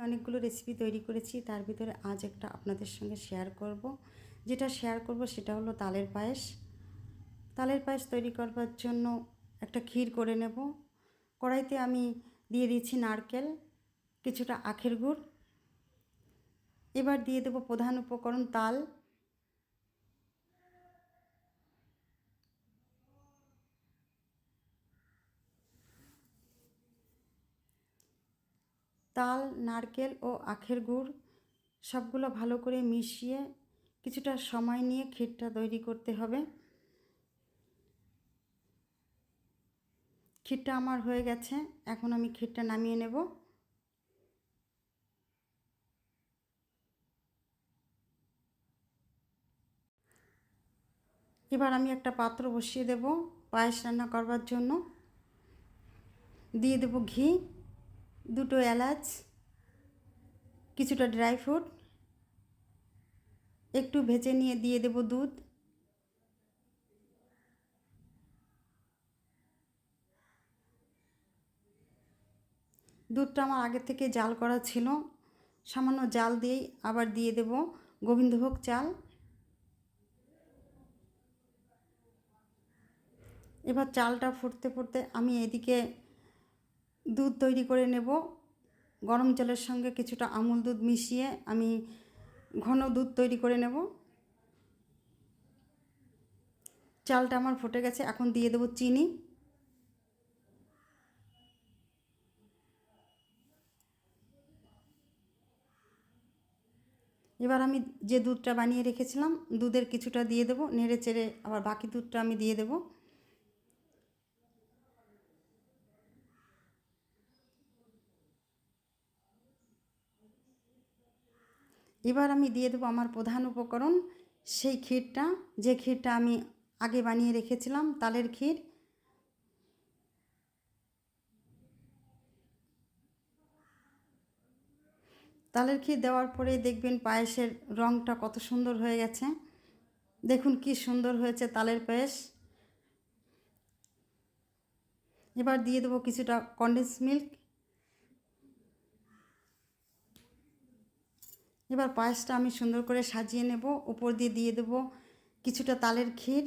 অনেকগুলো রেসিপি তৈরি করেছি। তার ভিতরে আজ একটা আপনাদের সঙ্গে শেয়ার করব। যেটা শেয়ার করব সেটা হলো তালের পায়েস। তালের পায়েস তৈরি করবার জন্য একটা ক্ষীর করে নেব। কড়াইতে আমি দিয়ে দিয়েছি নারকেল, কিছুটা আখের গুড়। এবার দিয়ে দেব প্রধান উপকরণ তাল। তাল, নারকেল ও আখের গুড় সবগুলো ভালো করে মিশিয়ে কিছুটা সময় নিয়ে ক্ষীরটা তৈরি করতে হবে। ক্ষীরটা আমার হয়ে গেছে, এখন আমি ক্ষীরটা নামিয়ে নেব। এবার আমি একটা পাত্র বসিয়ে দেব পায়েস রান্না করবার জন্য। দিয়ে দেব ঘি। দুটো এলাচ, কিছুটা ড্রাই ফ্রুট, একটু ভেজে নিয়ে দিয়ে দেব দুধ। দুধটা আমার আগে থেকে জাল করা ছিল, সামান্য জাল দিয়েই আবার দিয়ে দেব গোবিন্দভোগ চাল। এবার চালটা ফুটতে ফুটতে আমি এদিকে দুধ তৈরি করে নেব। গরম জলের সঙ্গে কিছুটা আমুল দুধ মিশিয়ে আমি ঘন দুধ তৈরি করে নেব। চালটা আমার ফুটে গেছে, এখন দিয়ে দেবো চিনি। এবার আমি যে দুধটা বানিয়ে রেখেছিলাম, দুধের কিছুটা দিয়ে দেবো। নেড়ে চেড়ে আবার বাকি দুধটা আমি দিয়ে দেবো। এবার আমি দিয়ে দেবো আমার প্রধান উপকরণ, সেই ক্ষীরটা। যে ক্ষীরটা আমি আগে বানিয়ে রেখেছিলাম, তালের ক্ষীর। তালের ক্ষীর দেওয়ার পরে দেখবেন পায়েসের রঙটা কত সুন্দর হয়ে গেছে। দেখুন কি সুন্দর হয়েছে তালের পায়েস। এবার দিয়ে দেবো কিছুটা কন্ডেন্স মিল্ক এবার পায়েসটা আমি সুন্দর করে সাজিয়ে নেব। উপর দিয়ে দিয়ে দেবো কিছুটা তালের ক্ষীর,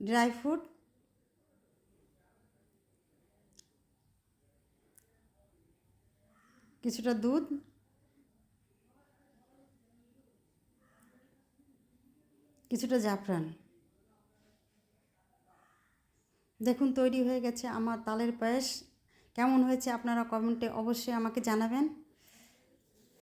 ড্রাই ফ্রুট। কিছুটা দুধ। কিছুটা জাফরান। দেখুন, তৈরি হয়ে গেছে আমার তালের পায়েস। কেমন হয়েছে আপনারা কমেন্টে অবশ্যই আমাকে জানাবেন।